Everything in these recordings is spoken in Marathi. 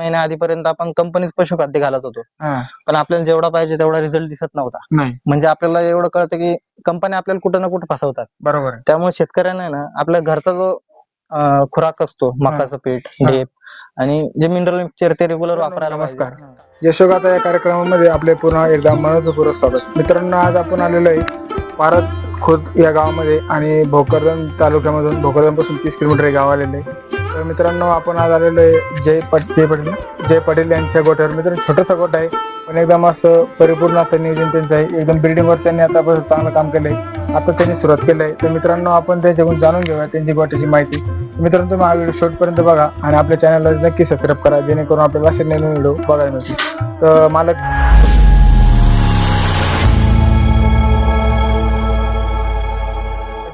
महिन्या आधीपर्यंत आपण कंपनीत पशुखाद्य घालत होतो. हा. पण आपल्याला जेवढा पाहिजे तेवढा रिझल्ट दिसत नव्हता. नाही. म्हणजे आपल्याला एवढं कळतं की कंपनी आपल्याला कुठं ना कुठं फसवतात. बरोबर आहे. त्यामुळे शेतकऱ्यांना आहे ना आपल्या घरचा जो अं, खुराक असतो मकाचं पीठ हा. ढेप आणि जे मिनरल मिक्सचर ते रेग्युलर वापरायला नमस्कार. यशोगाथा या कार्यक्रमामध्ये आपले पुन्हा एकदा मनोपूर्वक स्वागत. मित्रांनो आज आपण आलेलो आहे पारत खुर्द या गावामध्ये आणि भोकरदन तालुक्यामधून भोकरदनपासून तीस किलोमीटर हे गाव आलेलं आहे. तर मित्रांनो आपण आज आलेलो आहे जय पट जय पटेल जय पटेल यांच्या गोठ्यावर. मित्रांनो छोटासा गोठा आहे पण एकदम असं परिपूर्ण असं नियोजन त्यांचं आहे. एकदम बिल्डिंगवर त्यांनी आतापासून चांगलं काम केलंय. आता त्यांनी सुरुवात केलं आहे तर मित्रांनो आपण त्यांच्याकडून जाणून घेऊया त्यांची गोठ्याची माहिती. मित्रांनो तुम्ही हा व्हिडिओ शेवटपर्यंत बघा आणि आपल्या चॅनलला नक्की सबस्क्राईब करा जेणेकरून आपल्याला असे नवीन व्हिडिओ बघायला मिळतील. तर मालक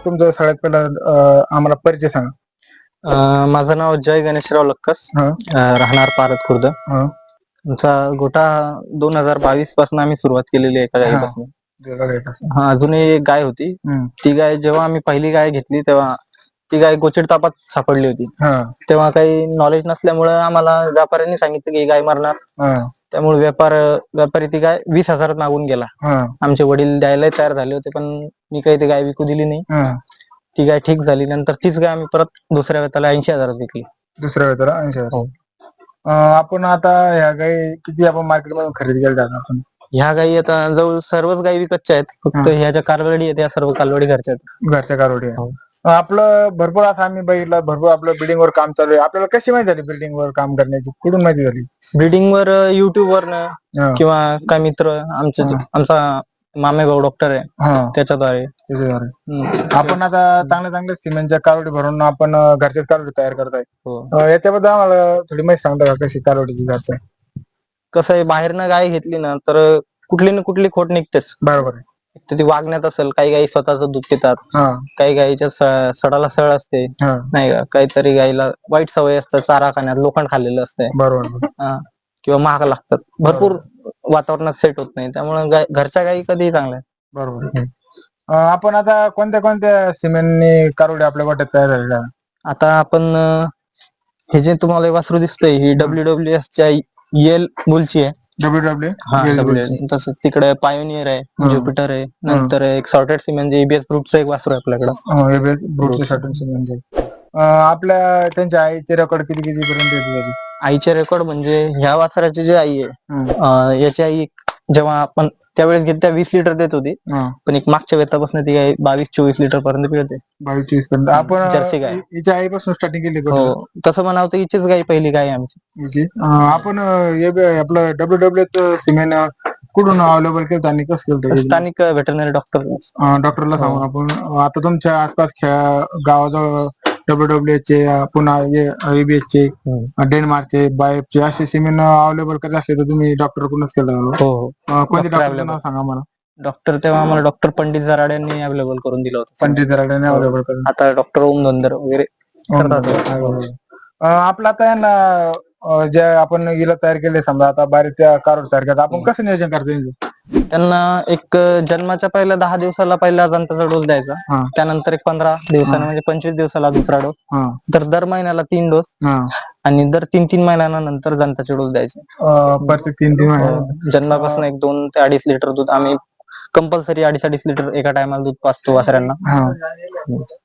तुमचं सगळ्यात पहिला आम्हाला परिचय सांगा. अं, माझं नाव जय गणेशराव लक्कस हा. अं, राहणार पारत खुर्द हा. आमचा गोटा दोन हजार बावीसपासून आम्ही सुरुवात केलेली आहे एका. गायीपासून हा अजूनही एक गाय होती हम्म. ती गाय जेव्हा आम्ही पहिली गाय घेतली तेव्हा ती गाय गोचिड तापात सापडली होती हा. तेव्हा काही नॉलेज नसल्यामुळे आम्हाला व्यापाऱ्यांनी सांगितलं की ही गाय मरणार हा. त्यामुळे व्यापार व्यापारी ती गाय वीस हजारात मागून गेला हा. आमचे वडील द्यायला तयार झाले होते पण मी काही ती गाय विकू दिली नाही हा. ती गाय ठीक झाली नंतर तीच गाय आम्ही परत दुसऱ्या वेताला ऐंशी हजारात विकली दुसऱ्या वेळेला ऐंशी हजार. हो. अं, आपण आता ह्या गाई किती आपण मार्केट मधून खरेदी केल्या जातात आपण ह्या गायी आता जवळ सर्वच गायी विकतच्या आहेत फक्त. ह्या ज्या कालवडी आहेत त्या सर्व कालवडी घरच्या आहेत घरच्या कारवडी आहे. हो. अं, आपलं भरपूर असं आम्ही बघितलं भरपूर आपलं बिल्डिंग वर काम चालू आहे आपल्याला कशी माहिती झाली बिल्डिंग वर काम करण्याची कुठून माहिती झाली ब्रिडिंग वर युट्यूब वरनं हा. किंवा काय मित्र आमचे. आमचा मामेभाऊ डॉक्टर आहे. हा. त्याच्याद्वारे त्याच्याद्वारे. हम्म. आपण आता चांगल्या चांगल्या सिमेंटच्या कारवडी भरून आपण अं, घरच्याच कारवडी तयार करताय. हो. अं, याच्याबद्दल आम्हाला थोडी माहिती सांगता का कशी कारवडीची घरच्या कसं आहे बाहेरनं गाय घेतली ना तर कुठली ना कुठली खोट निघतेच. बरोबर आहे. तर ती वागण्यात असेल काही गायी स्वतःच दूध पितात. हा. काही गायीच्या स- सडाला सळ असते. हा. नाही का? काहीतरी गायीला वाईट सवय असतात चारा खाण्यात लोखंड खाल्लेलं असतंय बरोबर. हा. किंवा महाग लागतात भरपूर वातावरणात सेट होत नाही त्यामुळे घरच्या गायी कधीही चांगल्या आहेत. बरोबर अं, आपण आता कोणत्या कोणत्या सिमेंटने कारवडी आपल्या गोट्यात तयार झालेल्या आहेत? आता आपण अं, हे जे तुम्हाला वासरू दिसतंय ही डब्ल्यू डब्ल्यू एस च्या येल बुलची आहे डब्ल्यू डब्ल्यू हा. तसंच तिकडे पायोनियर आहे. ज्युपिटर आहे नंतर एक सॉर्टेड सिमेंट एबीएस फ्रूटचं एक वासरू आहे आपल्याकडं ब्रूटचे सिमेंट. अं, आपल्या त्यांच्या आईचे रेकॉर्ड किती किती पर्यंत येते त्याची? आईचे रेकॉर्ड म्हणजे ह्या वासराची जी आई आहे याची आई जेव्हा आपण त्यावेळेस घेत त्या वीस लिटर देत होती. पण एक मागच्या वेतापासून ती गाय बावीस चोवीस लिटर पर्यंत पिळते बावीस चोवीसपर्यंत. आपण जर्सी गाय. हिच्या आईपासून स्टार्टिंग केली? हो. तसं म्हणावं तर हिचीच गाय पहिली गाय आमची. आपण आपलं डब्ल्यू डब्ल्यू सिमेंट कुठून अवेलेबल केलं आणि कसं केलं स्थानिक व्हेटरनरी डॉक्टर डॉक्टरला सांगून. आपण आता तुमच्या आसपास गावाजवळ डब्ल्यू डब्ल्यू चे पुन्हा एबीएस चे डेन्मार्कचे बायफचे असे सिमेंट अवेलेबल करत असले तर तुम्ही डॉक्टर कडूनच केलं हो हो अं, कोणते Doctor डॉक्टर available. नाव सांगा मला डॉक्टर तेव्हा आम्हाला डॉक्टर पंडित जराड यांनी अवेलेबल करून दिलं होतं पंडित दराड्याने हो. अवेलेबल करून आता डॉक्टर ओम धोंदर वगैरे करतात. आपलं आता यांना जे आपण हिला तयार केले समजा आता बारीक त्या कारवर तयार करतात आपण कसं नियोजन करतो यांचं? त्यांना एक जन्माच्या पहिल्या दहा दिवसाला पहिला जंताचा डोस हा. द्यायचा त्यानंतर एक पंधरा दिवसाने हा. म्हणजे पंचवीस दिवसाला दुसरा डोस हा, तर दर महिन्याला तीन डोस हा. आणि दर तीन तीन महिन्यानंतर जंताचे डोस द्यायचे अं, प्रत्येक तीन तीन हो. जन्मापासून एक दोन ते अडीच लिटर दूध आम्ही कंपल्सरी अडीच अडीच लिटर एका टायमाला दूध पाचतो वासऱ्यांना. हा.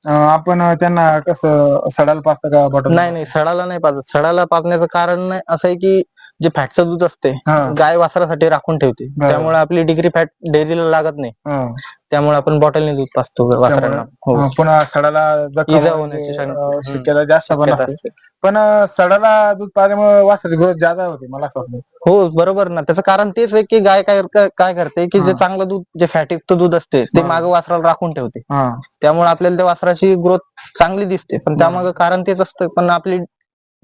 अं, आपण त्यांना कसं सडायला पाचतं का बॉटल नाही नाही सडाला नाही पाजत. सडाला पाजण्याचं कारण नाही असं आहे की जे फॅटचं दूध असते हा. गाय वासरासाठी राखून ठेवते. त्यामुळे आपली डिग्री फॅट डेअरीला लागत नाही हा. त्यामुळे आपण बॉटलने दूध पाजतो वासरांना हो पुन्हा सडाला जखम इजा होण्याची, होण्याची शंका- अं, हम्म. शक्यता जास्त पण शक्यता असते. असते. पण अं, सडाला दूध पाजल्यामुळे वासराची ग्रोथ जादा होते मला असं वाटतं हो बरोबर ना त्याचं कारण तेच आहे की गाय काय काय करते की जे हा. चांगलं दूध जे फॅटयुक्त दूध असते ते हा. मागे वासराला राखून ठेवते हा त्यामुळे आपल्याला त्या वासराची ग्रोथ चांगली दिसते पण त्यामागे कारण तेच असतं पण आपली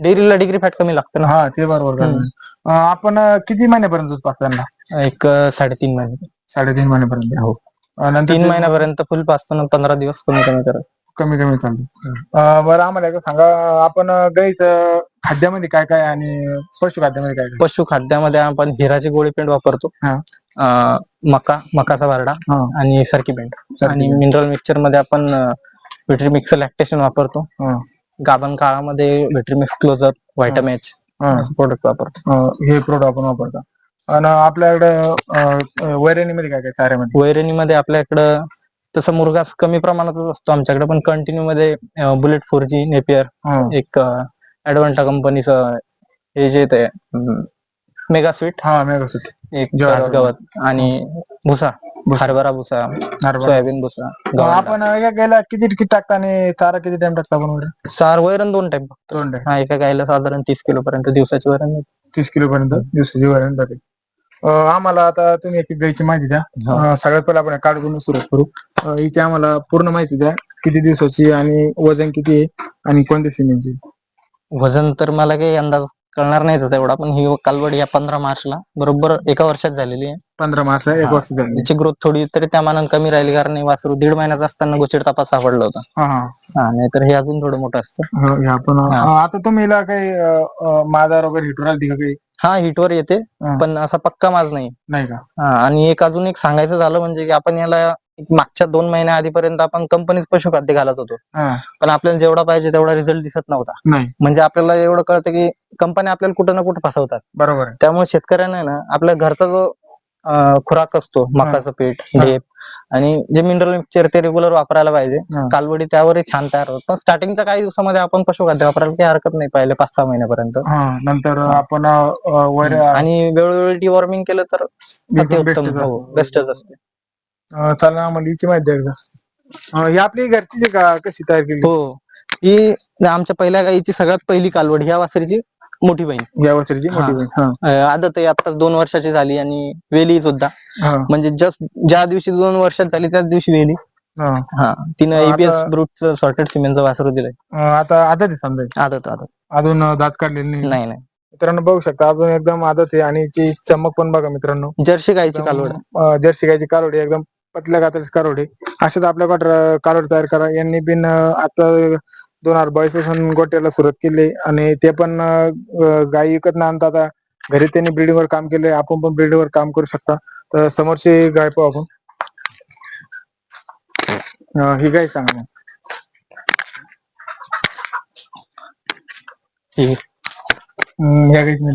डेअरीला डिग्री फॅट कमी लागतं ना हा ते बरोबर. अं, आपण अं, किती महिन्यापर्यंत दूध पाजतो त्यांना एक अं, साडेतीन महिने साडेतीन महिन्यापर्यंत हो. अं, नंतर तीन ते महिन्यापर्यंत फुल पाचतो ना पंधरा दिवस कमी कमी करत कमी कमी चालतं अं, बरं आम्हाला एकदा सांगा आपण अं, गाईचं खाद्यामध्ये काय काय आणि पशु खाद्यामध्ये काय काय पशु खाद्यामध्ये आपण हिराची गोळी पेंड वापरतो हा. अं, मका मकाचा बारडा हा. आणि सरकी पेंड सरकी आणि पेंड. मिनरल मिक्सचरमध्ये आपण व्हिट्री मिक्स लॅक्टेशन वापरतो हा. गाभण काळामध्ये व्हिट्री मिक्स क्लोजअप व्हायटामॅच हा. प्रोडक्ट वापरतो. हे प्रोडक्ट आपण वापरता. आणि आपल्याकडे वैरणीमध्ये काय काय चाऱ्यामध्ये? वैरणीमध्ये आपल्याकडं तसं मुरगास कमी प्रमाणातच असतो आमच्याकडे पण कंटिन्यू मध्ये बुलेट फोर जी नेपियर एक ऍडव्हान्टा कंपनीचं हे जे ते मेगा स्वीट हा मेगासूट एक ज्वारी. गवत आणि भुसा. हरभरा भुसा सोयाबीन भुसा. आपण एका गायला किती किती टाकता आणि चारा किती टाइम टाकता आपण वगैरे चार वैरण दोन टाइम दोन टाइम हा एका गायला साधारण तीस किलो पर्यंत दिवसाची वैरण मिळते. तीस किलो पर्यंत दिवसाची वैरण अं, आम्हाला आता तुम्ही एक एक गायची माहिती द्या. हो. अं, सगळ्यात पहिले आपण काढून सुरुवात करू. अं, हिची आम्हाला पूर्ण माहिती द्या. किती दिवसाची आणि वजन किती आहे आणि कोणत्या सिमेंटची? वजन तर मला काही अंदाज कळणार नाही त्याचा एवढा. पण ही कालवड या पंधरा मार्चला बरोबर एका वर्षात झालेली आहे. पंधरा मार्चला एक हा. वर्ष झाली. याची ग्रोथ थोडी तरी त्या मानाने कमी राहिली कारण हे वासरू दीड महिन्याचा असताना गोचिड तपास सापडलं होतं. हा हा. हा नाहीतर हे अजून थोडं मोठं असतं. हो, हे. हा. आता तुम्ही हिला काही माजार वगैरे हिटून आली का काही? हा हिटवर येते. हा. पण असा पक्का माज नाही. नाही का? हा आणि एक अजून एक सांगायचं झालं म्हणजे की आपण याला मागच्या दोन महिन्या आधीपर्यंत आपण कंपनीत पशुखाद्य घालत होतो. पण आपल्याला जेवढा पाहिजे तेवढा रिझल्ट दिसत नव्हता. म्हणजे आपल्याला एवढं कळतं की कंपनी आपल्याला कुठं ना कुठं फसवतात. बरोबर त्यामुळे शेतकऱ्यांना ना आपल्या घरचा जो खुराक असतो मकाचं पीठ. ढेप आणि जे मिनरल मिक्सचर ते रेग्युलर वापरायला पाहिजे. कालवडी त्यावरही छान तयार होत पण स्टार्टिंगच्या काही दिवसामध्ये आपण पशुखाद्य वापरायला काही हरकत नाही पहिले पाच सहा महिन्यापर्यंत. नंतर आपण आणि वेळोवेळी डिवॉर्मिंग केलं तर bestच हो. बेस्टच असते. अं, चालेल आम्हाला हिची माहिती द्या एकदा. अं, ही आपली घरचीच आहे का कशी तयार केली? हो. ही आमच्या पहिल्या गाईची सगळ्यात पहिली कालवड ह्या वासरीची मोठी बहीण. या वर्षाची मोठी हा. बहीण. हा. अं, आदत आहे आता दोन वर्षाची झाली आणि वेली सुद्धा. हा. म्हणजे जस्ट ज्या दिवशी दोन वर्षात झाली त्याच दिवशी वेली. हा. हा. तिनं आता- एबीएस ब्रूटचं सॉर्टेड सिमेंटचं वासरू दिलंय. अं, आता आदत आहे समजा. आदत आदत. अजून अं, दात काढलेली नाही? नाही नाही. मित्रांनो बघू शकता अजून एकदम आदत आहे आणि चमक पण बघा मित्रांनो. जर्सी गायची कालवड. जर्सी गायची कालोडी एकदम पतल्या गाताची कालोडी अशाच आपल्याकडे कालोडी तयार करा. यांनी बिन आता दोन हजार बावीसपासून गोट्याला सुरुवात केली आणि ते पण गाई विकत न आणता आता घरी त्यांनी ब्रिडिंग वर काम केलंय. आपण पण ब्रिडिंग वर काम करू शकता. तर समोरची गाय पाहू आपण. ही गाय सांगा. ही. म्हणजे.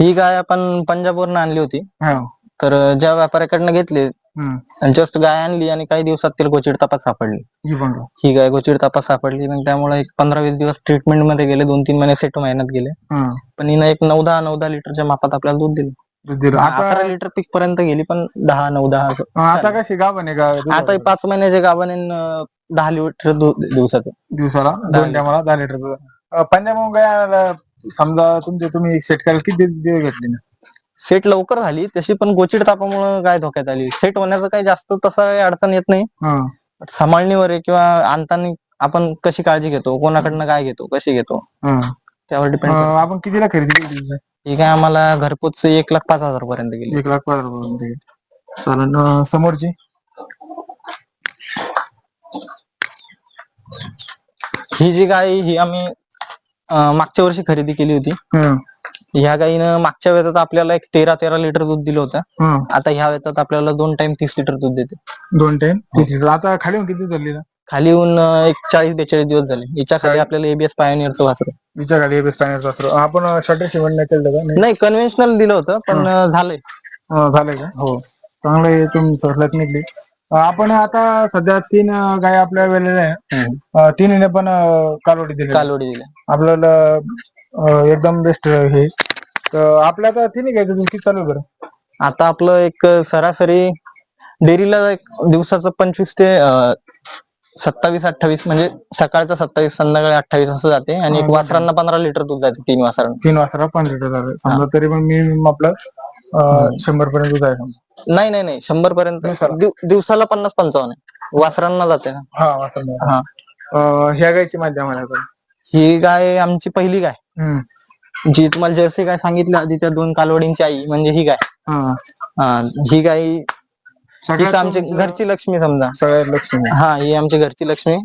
ही गाय आपण पंजाबवरून आणली होती. हा. तर ज्या व्यापाऱ्याकडनं घेतली हम्म. जस्ट गाय आणली आणि काही दिवसात तिला गोचिड तपास सापडली. ही? ही गाय गोचिड तपास सापडली मग त्यामुळे एक पंधरा वीस दिवस ट्रीटमेंटमध्ये गेले दोन तीन महिने सेट महिन्यात गेले. पण हिनं एक नऊ दहा नऊ दहा लिटरच्या मापात आपल्याला दूध दिलं. दूध दिलं. अकरा लिटर पीक पर्यंत गेली पण दहा नऊ दहा असं. आता कशी गाव का आता हे पाच महिन्याचे गाभण आहे न, दहा लिटर दूध दिवसाचं. दिवसाला? दोन लिटर. टायमाला दहा लिटर पंजाब गाय समजा तुमचे तुम्ही सेट करायला किती दिवस घेतले ना? सेट लवकर झाली तशी पण गोचिड तापामुळे गाय धोक्यात आली? सेट होण्याचं काही जास्त तसं काही अडचण येत नाही. हा. सांभाळणीवर आहे किंवा आणताना आपण कशी काळजी घेतो? कोणाकडनं काय घेतो? कशी घेतो? हा. त्यावर डिपेंड अं, आपण कितीला खरेदी केली ही काय आम्हाला घरपोच एक लाख पाच हजार पर्यंत गेली. एक लाख पंधरा रुपये चालेल अं, समोरची. ही जी गाय ही आम्ही अं, मागच्या वर्षी खरेदी केली होती. हा, ह्या गायीनं मागच्या वेळेत आपल्याला एक तेरा तेरा लिटर दूध दिलं होतं. हा. आता ह्या वेळेत आपल्याला दोन टाइम तीस लिटर दूध देते. दोन टाइम तीस लिटर. आता खाली येऊन किती झाली ना खाली येऊन अं, एक चाळीस बेचाळीस दिवस झाले. हिच्या खाली. आपल्याला एबीएस पायोनियरचं वासरू. विचार खाली एबीएस पॅनल असतो आपण शटर शिवण नाही केलं का नाही कन्व्हेन्शनल दिलं होतं पण अं, झालंय. अं, झालंय का? हो. चांगलं आहे तुम्ही सोडल्यात निघली. अं, आपण आता सध्या तीन अं, गाय आपल्या वेळेला आहे. तिन्हीने पण अं, कालोडी दिली कालोडी दिल्या. आपल्याला अं, एकदम बेस्ट हे. तर आपल्या आता तिन्ही घ्यायचं तुम्ही किती चालू आहे बरं? आता आपलं एक सरासरी डेअरीला एक दिवसाचं पंचवीस ते अं, सत्तावीस अठ्ठावीस म्हणजे सकाळचं सत्तावीस संध्याकाळी अठ्ठावीस असं जाते आणि एक वासरांना पंधरा लिटर दूध जाते तीन वासरांना. तीन वाजता पाच लिटर झालं समजा तरी पण मी आपलं अं, शंभर पर्यंत दूध आहे समजा. नाही नाही नाही शंभर पर्यंत दिवसाला? दिव- दिवसाला पन्नास पंचावन्न आहे. वासरांना जाते ना. हा वासर हा. ह्या गायची माहिती. ही गाय आमची पहिली गाय. जी तुम्हाला जर्सी गाय सांगितली आधी त्या दोन कालवडींची आई म्हणजे ही गाय हा. हा, ही गाय हीच आमची घरची लक्ष्मी समजा. सगळ्यात लक्ष्मी. हा ही आमची घरची लक्ष्मी.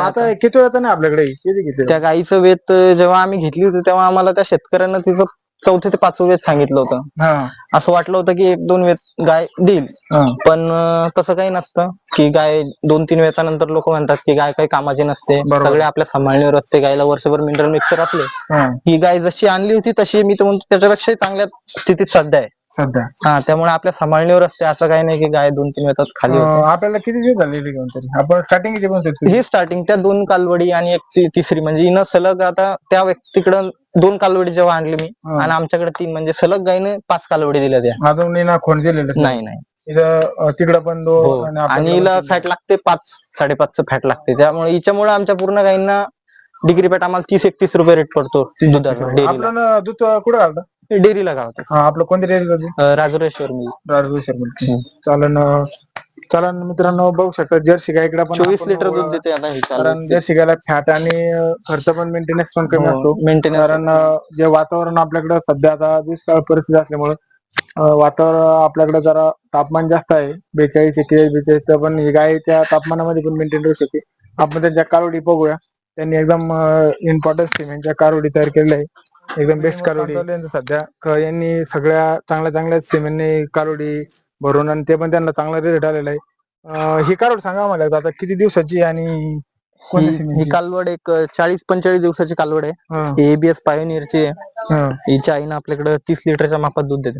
आता किती वेळ ना आपल्याकडे? किती किती त्या गाईचं वेत जेव्हा आम्ही घेतली होती तेव्हा आम्हाला त्या शेतकऱ्यानं तिचं चौथे ते पाचवे वेत सांगितलं होतं. हा. असं वाटलं होतं की एक दोन वेत गाय देईल. हा. पण अं, तसं काही नसतं की गाय दोन तीन वेतानंतर लोक म्हणतात की गाय काही कामाची नसते. बरोबर. सगळे आपल्या सांभाळणीवर असते. गायला वर्षभर मिनरल मिक्सर असले. हा. ही गाय जशी आणली होती तशी मी तर म्हणतो त्याच्यापेक्षाही चांगल्या स्थितीत सध्या आहे. सध्या. हा त्यामुळे आपल्या सांभाळणीवर असते असं काही नाही की गाय दोन तीन वेतात खाली होते. अं, आपल्याला किती दिवस झालेले घेऊन तरी? आपण स्टार्टिंग किती पण ही स्टार्टिंग त्या दोन कालवडी आणि एक ती- तिसरी म्हणजे हिनं सलग आता त्या व्यक्तीकडं दोन कालवडी जेव्हा आणली मी हा. आणि आमच्याकडे तीन म्हणजे सलग गायने पाच कालवडी दिल्या त्या. अजून ना खोड दिलेलं नाही नाही. इथं अं, तिकडं पण हो. आणि आपल्याकडं हिला पण फॅट लागते पाच साडेपाचचं फॅट लागते. त्यामुळे हिच्यामुळे आमच्या पूर्ण गायींना डिग्री फॅट आम्हाला तीस एकतीस रुपये रेट पडतो दुधाचा डेअरीला आपलं ना दूध कुठं घालतं? डेअरीला गावत हा आपलं कोणती डेअरी जाते राजुरेश्वर मी. चालन चालन मित्रांनो बघू शकता जर्सी गायकडे पण चोवीस आपण लिटर दूध देते आता ही कारण जर्सी गायला फॅट आणि अं, खर्च पण मेंटेनन्स पण कमी असतो. मेंटेनन्स कारण अं, जे वातावरण आपल्याकडे सध्या आता दुष्काळ परिस्थिती असल्यामुळे वातावरण आपल्याकडे जरा तापमान जास्त आहे. बेचाळीस एकचाळीस बेचाळीस तर पण ही गाय त्या तापमानामध्ये पण मेंटेन करू शकते. आपण त्यांच्या कारोडी बघूया. त्यांनी एकदम इम्पॉर्टन्स सिमेंटच्या कारोडी तयार केलेल्या आहे एकदम बेस्ट कारोडी सध्या क- यांनी सगळ्या चांगल्या चांगल्या सिमेंटने कारोडी भरून आणि ते पण त्यांना चांगला रिझल्ट आलेला आहे. अं, ही कारोड सांगा मला आता किती दिवसाची आणि कोणत्या ही सिमेंटची? कालवड एक चाळीस पंचेचाळीस दिवसाची कालवड आहे. हं, एबीएस पायोनियरची आहे. हं. हिच्या आईनं आपल्याकडे तीस लिटरच्या मापात दूध देते.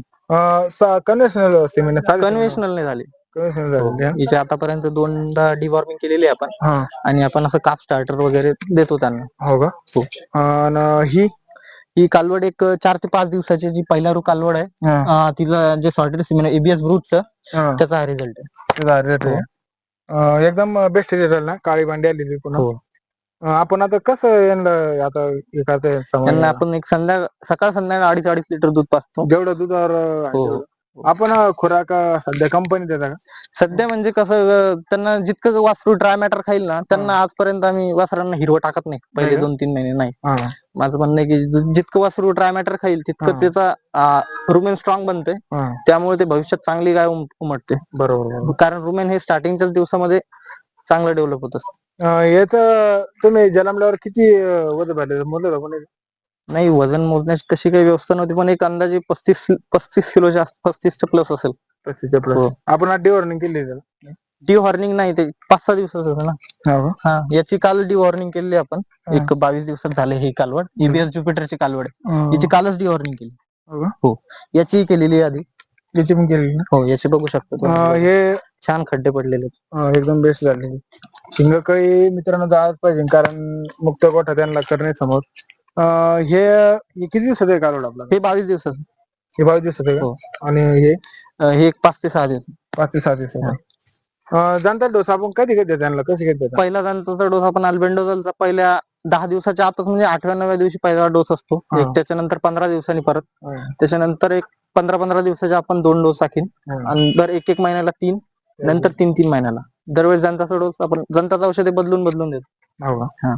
कन्व्हेन्शनल सिमेंट कन्व्हेन्शनल नाही झाली. कन्व्हेन्शनल आहे. हिच्या आतापर्यंत दोनदा डिवॉर्मिंग केलेली आहे आपण. हा. आणि आपण असं काप स्टार्टर वगैरे देतो त्यांना. हो का? हो. आणि ही ही कालवड एक चार ते पाच दिवसाची जी पहिला रू कालवड आहे हा, अं, तिचं जे सॉर्टेड सिमेंट एबीएस ब्रूटचं हा, त्याचा हा रिझल्ट आहे त्याचा rate आहे. अं, एकदम बेस्ट रिझल्ट ना काळी भांडी आलेली पुन्हा हो. अं, आपण आता कसं यांना आता त्यांना आपण एक संध्या सकाळ संध्याकाळ अडीच अडीच लिटर दूध पाजतो जेवढं दुधावर हो. आपण अं, खुराक अं, सध्या कंपनी देता का? सध्या म्हणजे कसं अं, त्यांना जितकं वासरू ड्राय मॅटर खाईल ना त्यांना आजपर्यंत आम्ही वासरांना हिरवं टाकत नाही. पहिले का? दोन तीन महिने नाही. हा, माझं म्हणणं आहे की जि- जितकं वासरू ड्राय मॅटर खाईल हा. तितकं त्याचा रुमेन स्ट्रॉंग बनते हा. त्यामुळे ते भविष्यात चांगली गाय उम- उमटते. बरोबर बरोबर. कारण रुमेन हे स्टार्टिंगच्याच दिवसामध्ये चांगलं डेव्हलप होत असतं. अं, याचं तुम्ही जन्मल्यावर किती अं, वजन भरले मोठं होतं कोणी नाही वजन मोजण्याची तशी काही व्यवस्था नव्हती पण एक अंदाजे पस्तीस पस्तीस किलोच्या आस- पस्तीसच्या प्लस असेल पस्तीसच्या हो. प्लस आपण आज डिवॉर्निंग केली आहे त्याला नाही ते पाच सहा दिवसाचं होतं ना हो का? हा याची काल डी वॉर्निंग केली आपण हा. एक बावीस दिवसात झाले ही कालवड ईबीएस ज्युपिटरची कालवड आहे. याची कालच डी वॉर्निंग केली हो का? हो याची केलेली आधी याची पण केली ना हो याची बघू शकतो अं, तुम्ही. हे छान खड्डे पडलेले आहेत. अं, एकदम बेस्ट झाली शिंगकळी मित्रांनो जायला पाहिजे कारण मुक्त गोठा त्यांना करणे समोर अं, हे हे किती दिवसात आहे कालोड आपला? हे बावीस दिवसात हे बावीस दिवसात आहे हो. का आणि हे? अं, हे एक पाच ते सहा दिवस. पाच ते सहा दिवसात आहे. अं, जनता डोस आपण कधी घेतो त्यांना? कशी घेतो पहिला दांताचा डोस आपण अल्बेंडोजलचा पहिल्या दहा दिवसाच्या आतच म्हणजे आठव्या नवव्या दिवशी पहिला डोस असतो. हा. एक त्याच्यानंतर पंधरा दिवसांनी परत. त्याच्यानंतर एक पंधरा पंधरा दिवसाचे आपण दोन डोस टाकीन. आणि दर एक एक महिन्याला तीन नंतर तीन तीन महिन्याला. दरवेळेस जनताचा डोस आपण जनताचं औषधे बदलून बदलून देतो. हो का? हा.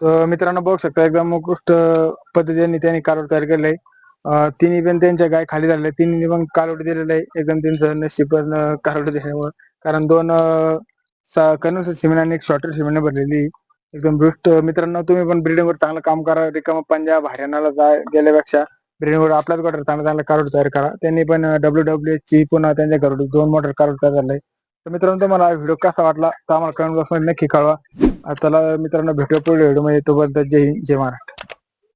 तर मित्रांनो बघू शकता एकदम उत्कृष्ट पद्धतीने त्यांनी कालोड तयार केलंय. तिन्ही पण त्यांच्या गाय खाली झालेल्या तिन्ही पण कालोड दिलेलं आहे. एकदम त्यांचं नशीब कालोड दिल्यामुळे. कारण दोन कन्व्हर्स सिमेंट आणि एक शॉर्टर सिमेंट भरलेली एकदम बेस्ट मित्रांनो तुम्ही पण ब्रिडिंग वर चांगलं काम करा. रिकामा पंजाब हरियाणाला जा गेल्यापेक्षा ब्रिडिंग वर आपल्याच गटर चांगलं चांगलं कारोड तयार करा. त्यांनी पण डब्ल्यू डब्ल्यू ची पुन्हा त्यांच्या घरोडी दोन मोटर कारोड तयार झालंय. तर मित्रांनो तुम्हाला व्हिडिओ कसा वाटला तर आम्हाला कमेंट बॉक्समध्ये नक्की कळवा. आता चला मित्रांनो भेटूया पुढे व्हिडिओमध्ये तोपर्यंत जय हिंद जय महाराष्ट्र.